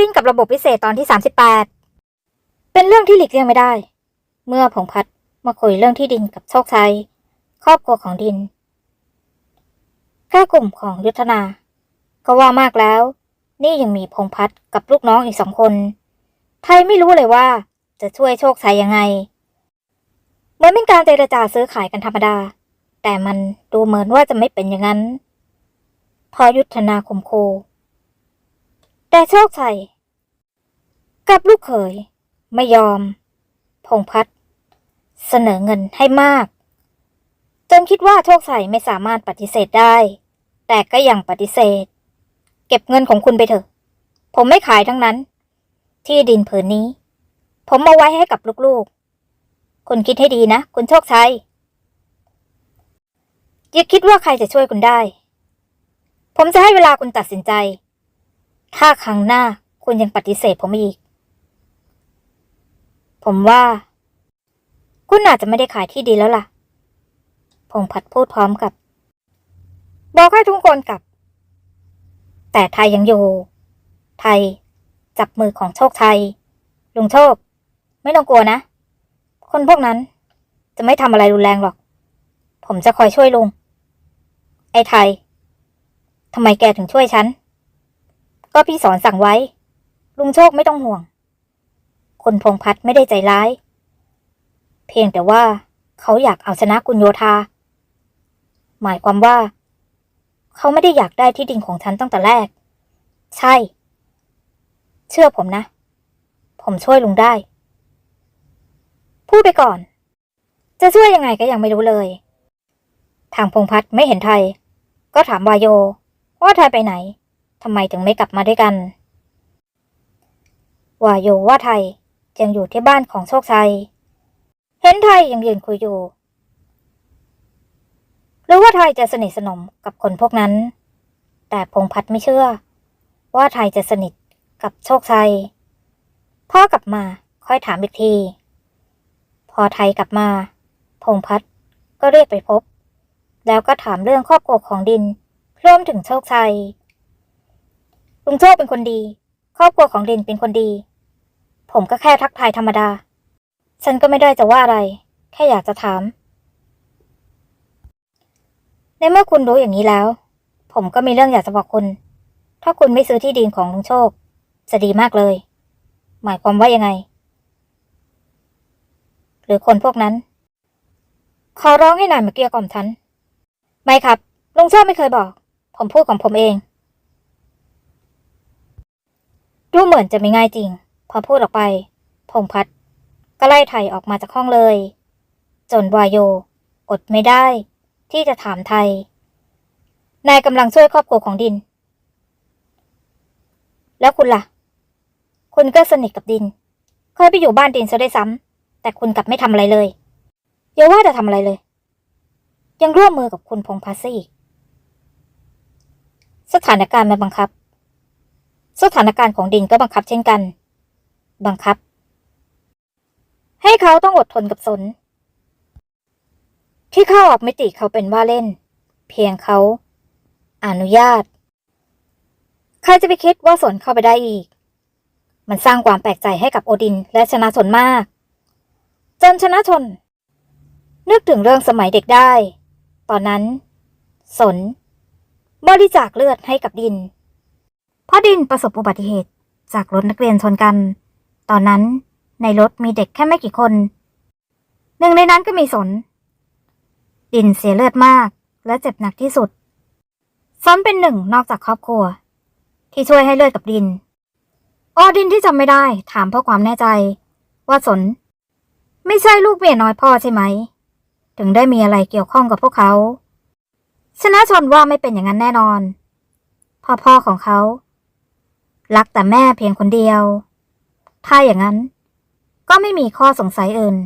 ดินกับระบบพิเศษตอนที่ 38 เป็นเรื่องที่หลีกเลี่ยงไม่ได้ เมื่อผงพัดมาคุยเรื่องที่ดินกับโชคชัย ครอบครัวของดินก้ากลุ่มของยุทธนา ก็ว่ามากแล้ว นี่ยังมีพงพัดกับลูกน้องอีกสองคน ไทยไม่รู้เลยว่าจะช่วยโชคชัยยังไง เหมือนเป็นการเจรจาซื้อขายกันธรรมดา แต่มันดูเหมือนว่าจะไม่เป็นอย่างนั้น พอยุทธนาข่มคู แต่โชคชัยกับลูกเขยไม่ยอม พงพัดเสนอเงินให้มาก จนคิดว่าโชคชัยไม่สามารถปฏิเสธได้ แต่ก็ยังปฏิเสธ เก็บเงินของคุณไปเถอะ ผมไม่ขายทั้งนั้น ที่ดินผืนนี้ ผมเอาไว้ให้กับลูกๆ คุณคิดให้ดีนะ คุณโชคชัยอย่าคิดว่าใครจะช่วยคุณได้ ผมจะให้เวลาคุณตัดสินใจ ถ้าครั้งหน้าคุณยังปฏิเสธผมอีก ผมว่า คุณอาจจะไม่ได้ขายที่ดินแล้วล่ะพงพัดพูดพร้อมกับ บอกให้ทุกคนกลับ แต่ไทยยังอยู่ ไทยจับมือของโชคชัย ลุงโชค ไม่ต้องกลัวนะ คนพวกนั้นจะไม่ทำอะไรรุนแรงหรอก ผมจะคอยช่วยลุง ไอ้ไทยทำไมแกถึงช่วยฉัน ก็พี่สอนสั่งไว้ ลุงโชคไม่ต้องห่วง คนพงพัดไม่ได้ใจร้าย เพียงแต่ว่าเขาอยากเอาชนะคุณโยธา หมายความว่า เขาไม่ได้อยากได้ที่ดินของฉันตั้งแต่แรก ใช่ เชื่อผมนะ ผมช่วยลุงได้ พูดไปก่อน จะช่วยยังไงก็ยังไม่รู้เลย ทางพงพัฒไม่เห็นไทย ก็ถามวายโยว่าไทยไปไหน ทำไมถึงไม่กลับมาด้วยกันวายโยว่าไทยยังอยู่ที่บ้านของโชคชัย เห็นไทยยังยืนคุยอยู่ หรือว่าไทยจะสนิทสนมกับคนพวกนั้น แต่พงพัฒไม่เชื่อ ว่าไทยจะสนิทกับโชคชัย พ่อกลับมาค่อยถามอีกที พอไทยกลับมา พงพัฒก็เรียกไปพบ แล้วก็ถามเรื่องครอบครัวของดินรวมถึงโชคชัย ลุงโชคเป็นคนดี ครอบครัวของดินเป็นคนดี ผมก็แค่ทักทายธรรมดา ฉันก็ไม่ได้จะว่าอะไร แค่อยากจะถาม ในเมื่อคุณรู้อย่างนี้แล้ว ผมก็มีเรื่องอยากจะบอกคุณ ถ้าคุณไม่ซื้อที่ดินของลุงโชค จะดีมากเลย หมายความว่ายังไง หรือคนพวกนั้น ขอร้องให้นายมาเกลี้ยกล่อมฉัน ไม่ครับลุงโชคไม่เคยบอก ผมพูดของผมเอง ดูเหมือนจะไม่ง่ายจริง พอพูดออกไป พงพัดก็ไล่ไทยออกมาจากห้องเลย จนวายโย อดไม่ได้ ที่จะถามไทย นายกำลังช่วยครอบครัวของดิน แล้วคุณล่ะ คุณก็สนิทกับดิน เคยไปอยู่บ้านดินซะได้ซ้ำแต่คุณกลับไม่ทำอะไรเลยอย่าว่าจะทำอะไรเลย ยังร่วมมือกับคุณพงพัสซะอีกสถานการณ์มันบังคับ สถานการณ์ของดินก็บังคับเช่นกัน บังคับ ให้เขาต้องอดทนกับสน ที่เข้าออกมิติเขาเป็นว่าเล่น เพียงเขา อนุญาต ใครจะไปคิดว่าสนเข้าไปได้อีก มันสร้างความแปลกใจให้กับโอดินและชนะชนมาก จนชนะชน นึกถึงเรื่องสมัยเด็กได้ ตอนนั้น สน บริจาคเลือดให้กับดิน พราะดินประสบอุบัติเหตุจากรถนักเรียนชนกัน ตอนนั้นในรถมีเด็กแค่ไม่กี่คน หนึ่งในนั้นก็มีสน ดินเสียเลือดมากและเจ็บหนักที่สุดสนเป็นหนึ่งนอกจากครอบครัว ที่ช่วยให้เลือดกับดิน ออดินที่จำไม่ได้ถามเพื่อความแน่ใจ ว่าสน ไม่ใช่ลูกเมียน้อยพ่อใช่ไหม ถึงได้มีอะไรเกี่ยวข้องกับพวกเขาชนะชนว่าไม่เป็นอย่างนั้นแน่นอนพ่อพ่อของเขา รักแต่แม่เพียงคนเดียว ถ้าอย่างนั้น ก็ไม่มีข้อสงสัยอื่น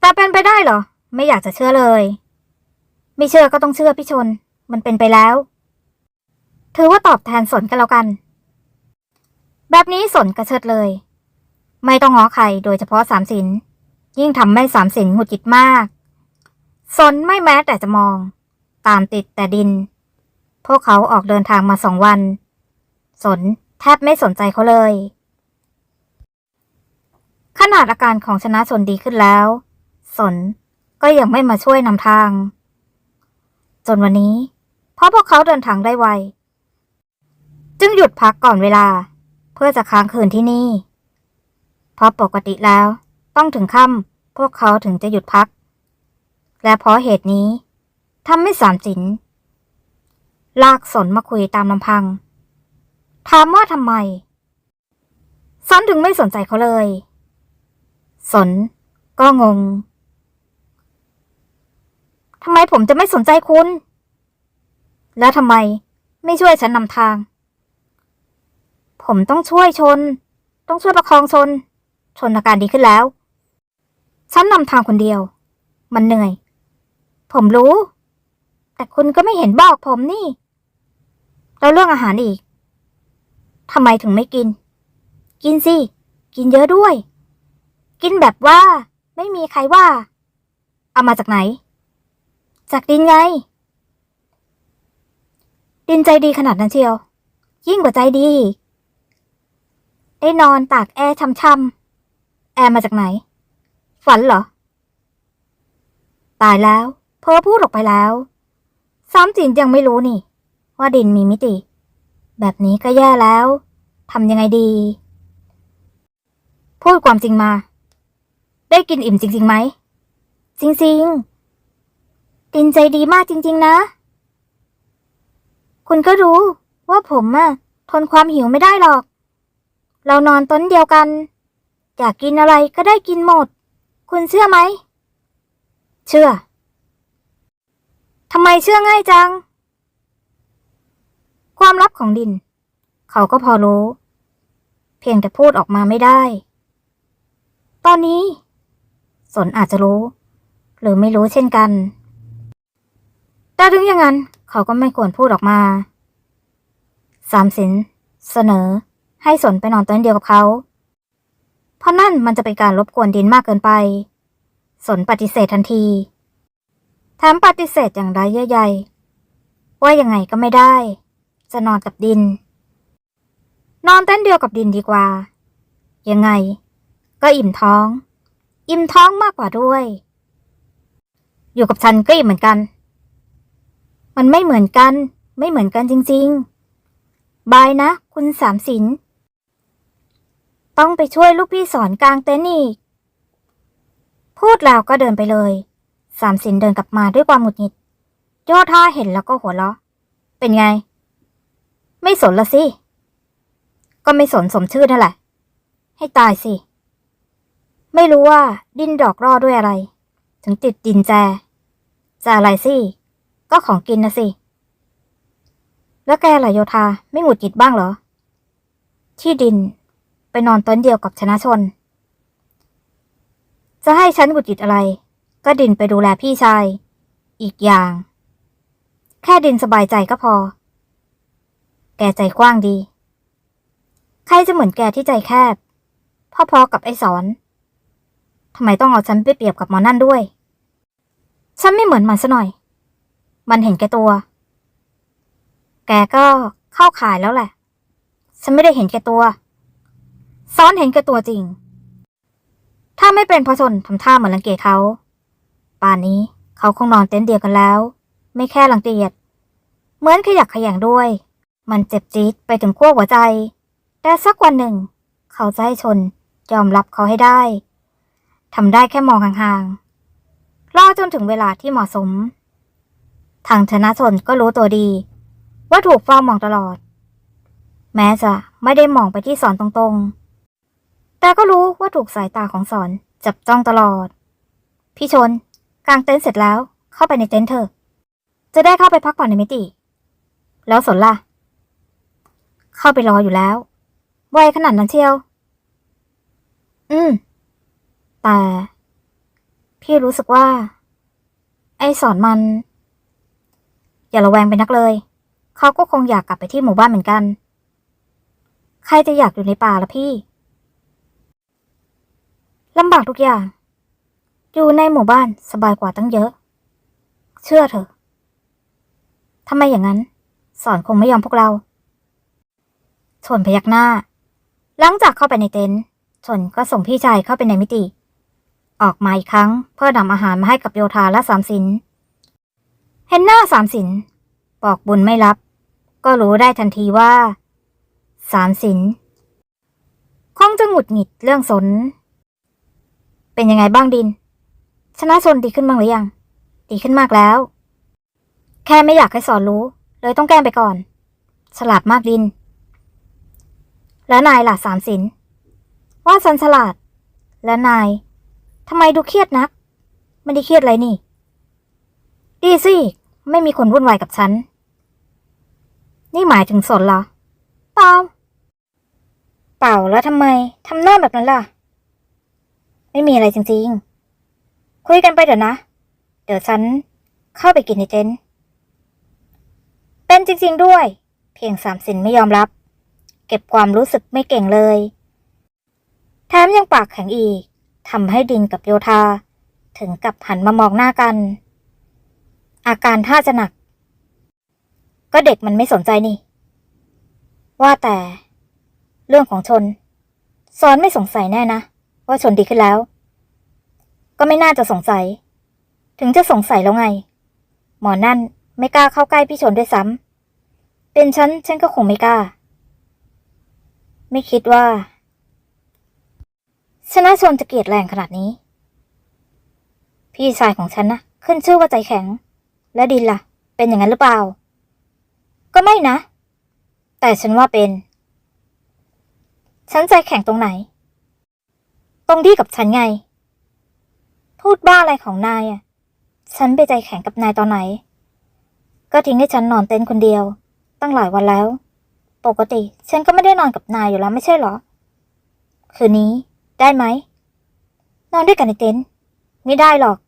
แต่เป็นไปได้เหรอ ไม่อยากจะเชื่อเลย ไม่เชื่อก็ต้องเชื่อพี่ชน มันเป็นไปแล้ว ถือว่าตอบแทนสนกันแล้วกัน แบบนี้สนกระเชิดเลย ไม่ต้องง้อใครโดยเฉพาะสามสิน ยิ่งทำให้สามสินหงุดหงิดมาก สนไม่แม้แต่จะมอง ตามติดแต่ดิน พวกเขาออกเดินทางมาสองวัน สนแทบไม่สนใจเขาเลย ขนาดอาการของชนะชนดีขึ้นแล้ว สนก็ยังไม่มาช่วยนำทาง จนวันนี้เพราะพวกเขาเดินทางได้ไว จึงหยุดพักก่อนเวลา เพื่อจะค้างคืนที่นี่ เพราะปกติแล้วต้องถึงค่ำพวกเขาถึงจะหยุดพัก และเพราะเหตุนี้ทำให้สามจินลากสนมาคุยตามลำพัง ถามว่าทำไมสนถึงไม่สนใจเขาเลย สน ก็งงทำไมผมจะไม่สนใจคุณ แล้วทำไมไม่ช่วยฉันนำทาง ผมต้องช่วยชน ต้องช่วยประคองชน ชนอาการดีขึ้นแล้ว ฉันนำทางคนเดียว มันเหนื่อย ผมรู้ แต่คุณก็ไม่เห็นบอกผมนี่ แล้วเรื่องอาหารอีก ทำไมถึงไม่กิน กินสิ กินเยอะด้วย กินแบบว่า ไม่มีใครว่า เอามาจากไหน จากดินไง ดินใจดีขนาดนั้นเชียว ยิ่งกว่าใจดี ได้นอนตากแอร์ช่ำๆ แอร์มาจากไหน ฝันเหรอ ตายแล้ว เพอพูดออกไปแล้ว ซ้ำจินยังไม่รู้นี่ ว่าดินมีมิติ แบบนี้ก็แย่แล้วทำยังไงดี พูดความจริงมา ได้กินอิ่มจริงๆไหม จริงๆดินใจดีมากจริง ๆ นะ คุณก็รู้ว่าผมอะทนความหิวไม่ได้หรอก เรานอนต้นเดียวกัน อยากกินอะไรก็ได้กินหมด คุณเชื่อไหม เชื่อทำไมเชื่อง่ายจัง ความลับของดิน เขาก็พอรู้ เพียงแต่พูดออกมาไม่ได้ ตอนนี้ สนอาจจะรู้ หรือไม่รู้เช่นกัน แต่ถึงอย่างนั้น เขาก็ไม่ควรพูดออกมา สามสินเสนอ ให้สนไปนอนเต็นท์เดียวกับเขา เพราะนั่นมันจะเป็นการรบกวนดินมากเกินไป สนปฏิเสธทันทีแถมปฏิเสธอย่างไร้เยื่อใยว่ายังไงก็ไม่ได้ จะนอนกับดิน นอนเต็นเดียวกับดินดีกว่า ยังไง ก็อิ่มท้อง อิ่มท้องมากกว่าด้วย อยู่กับฉันก็อิ่มเหมือนกัน มันไม่เหมือนกัน ไม่เหมือนกันจริง ๆ บายนะ คุณสามสิน ต้องไปช่วยลูกพี่สอนกลางเต็นท์อีก พูดแล้วก็เดินไปเลย สามสินเดินกลับมาด้วยความหงุดหงิดโยธาเห็นแล้วก็หัวเราะ เป็นไง ไม่สนละสิ ก็ไม่สนสมชื่อนั่นแหละ ให้ตายสิ ไม่รู้ว่าดิ้นดอกร่อด้วยอะไร ถึงติดดินแจ จะอะไรสิ ก็ของกินนะสิ แล้วแกล่ะโยธาไม่หงุดหงิดบ้างเหรอ ที่ดินไปนอนต้นเดียวกับชนะชน จะให้ฉันหงุดหงิดอะไร ก็ดินไปดูแลพี่ชาย อีกอย่าง แค่ดินสบายใจก็พอ กใจกว้างดี ใครจะเหมือนแกที่ใจแคบ พ่อๆกับไอ้สอนทำไมต้องเอาฉันไปเปรียบกับหมอนั่นด้วย ฉันไม่เหมือนมันซะหน่อย มันเห็นแกตัว แกก็เข้าขายแล้วแหละ ฉันไม่ได้เห็นแกตัว ซ้อนเห็นแกตัวจริง ถ้าไม่เป็นพระชนทำท่าเหมือนรังเกียจเขา ป่านนี้เขาคงนอนเต็นท์เดียวกันแล้ว ไม่แค่รังเกียจ เหมือนขยักขยงด้วย มันเจ็บจี๊ดไปถึงขั้วหัวใจ แต่สักวันหนึ่ง เขาจะให้ชนยอมรับเขาให้ได้ทำได้แค่มองห่างๆรอจนถึงเวลาที่เหมาะสม ทางชนะชนก็รู้ตัวดี ว่าถูกเฝ้ามองตลอด แม้จะไม่ได้มองไปที่สอนตรงๆ แต่ก็รู้ว่าถูกสายตาของสอนจับจ้องตลอด พี่ชนกางเต็นท์เสร็จแล้วเข้าไปในเต็นท์เถอะ จะได้เข้าไปพักผ่อนในมิติ แล้วสนล่ะ เข้าไปรออยู่แล้วไวขนาดนั้นเชียว อืม แต่ พี่รู้สึกว่า ไอ้สอนมัน อย่าระแวงไปนักเลย เขาก็คงอยากกลับไปที่หมู่บ้านเหมือนกัน ใครจะอยากอยู่ในป่าละพี่ลำบากทุกอย่าง อยู่ในหมู่บ้านสบายกว่าตั้งเยอะ เชื่อเถอะทำไมอย่างนั้น สอนคงไม่ยอมพวกเรา ชนพยักหน้า หลังจากเข้าไปในเต็นท์ชนก็ส่งพี่ชายเข้าไปในมิติ ออกมาอีกครั้งเพื่อนำอาหารมาให้กับโยธาและสามสินเห็นหน้าสามสินบอกบุญไม่รับ ก็รู้ได้ทันทีว่า สามสินคงจะหงุดหงิดเรื่องสน เป็นยังไงบ้างดิน ชนะชนดีขึ้นบ้างหรือยัง ดีขึ้นมากแล้ว แค่ไม่อยากให้สอนรู้ เลยต้องแกล้งไปก่อน ฉลาดมากดิน แล้วนายล่ะสามสิน ว่าฉันฉลาด แล้วนายทำไมดูเครียดนัก ไม่ได้เครียดอะไรนี่ ดีสิ ไม่มีคนวุ่นวายกับฉัน นี่หมายถึงสนเหรอ เปล่า เปล่าแล้วทำไมทำหน้าแบบนั้นล่ะ ไม่มีอะไรจริงๆ คุยกันไปเดี๋ยวนะ เดี๋ยวฉันเข้าไปกินในเต็นท์เป็นจริงๆด้วย เพียงสามสินไม่ยอมรับ เก็บความรู้สึกไม่เก่งเลย แถมยังปากแข็งอีกทำให้ดินกับโยธา ถึงกับหันมามองหน้ากัน อาการท่าจะหนัก ก็เด็กมันไม่สนใจนี่ ว่าแต่ เรื่องของชนสอนไม่สงสัยแน่นะ ว่าชนดีขึ้นแล้ว ก็ไม่น่าจะสงสัย ถึงจะสงสัยแล้วไง หมอนั่นไม่กล้าเข้าใกล้พี่ชนด้วยซ้ำเป็นฉันฉันก็คงไม่กล้า ไม่คิดว่าชนะชนจะเกลียดแรงขนาดนี้ พี่ชายของฉันนะขึ้นชื่อว่าใจแข็ง และดินล่ะ เป็นอย่างนั้นหรือเปล่า ก็ไม่นะ แต่ฉันว่าเป็น ฉันใจแข็งตรงไหน ตรงที่กับฉันไง พูดบ้าอะไรของนายอะ ฉันไปใจแข็งกับนายตอนไหน ก็ทิ้งให้ฉันนอนเต็นท์คนเดียว ตั้งหลายวันแล้ว ปกติ ฉันก็ไม่ได้นอนกับนายอยู่แล้วไม่ใช่เหรอ คืนนี้ ได้ไหม นอนด้วยกันในเต็นท์ไม่ได้หรอก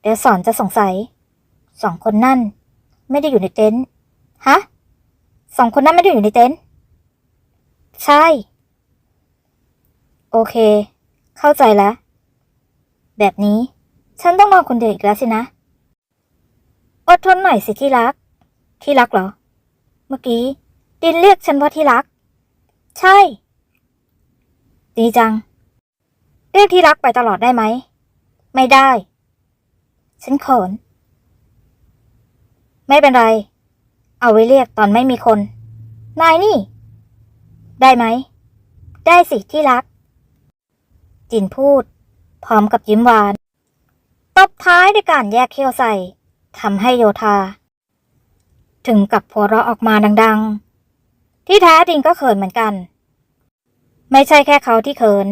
เดี๋ยวสอนจะสงสัย สองคนนั่น ไม่ได้อยู่ในเต็นท์ฮะสองคนนั่นไม่ได้อยู่ในเต็นท์ใช่ โอเค เข้าใจแล้ว แบบนี้ ฉันต้องนอนคนเดียวอีกแล้วสินะ อดทนหน่อยสิที่รัก ที่รักเหรอ เมื่อกี้ ดินเรียกฉันว่าที่รัก ใช่ ดีจัง เรียกที่รักไปตลอดได้ไหม ไม่ได้ ฉันเขิน ไม่เป็นไร เอาไว้เรียกตอนไม่มีคน นายนี่ ได้ไหม ได้สิที่รัก จินพูด พร้อมกับยิ้มหวาน ตบท้ายด้วยการแยกเขี้ยวใส่ทำให้โยธา ถึงกับหัวเราะออกมาดัง ๆ ที่แท้จริงก็เขินเหมือนกัน ไม่ใช่แค่เขาที่เขิน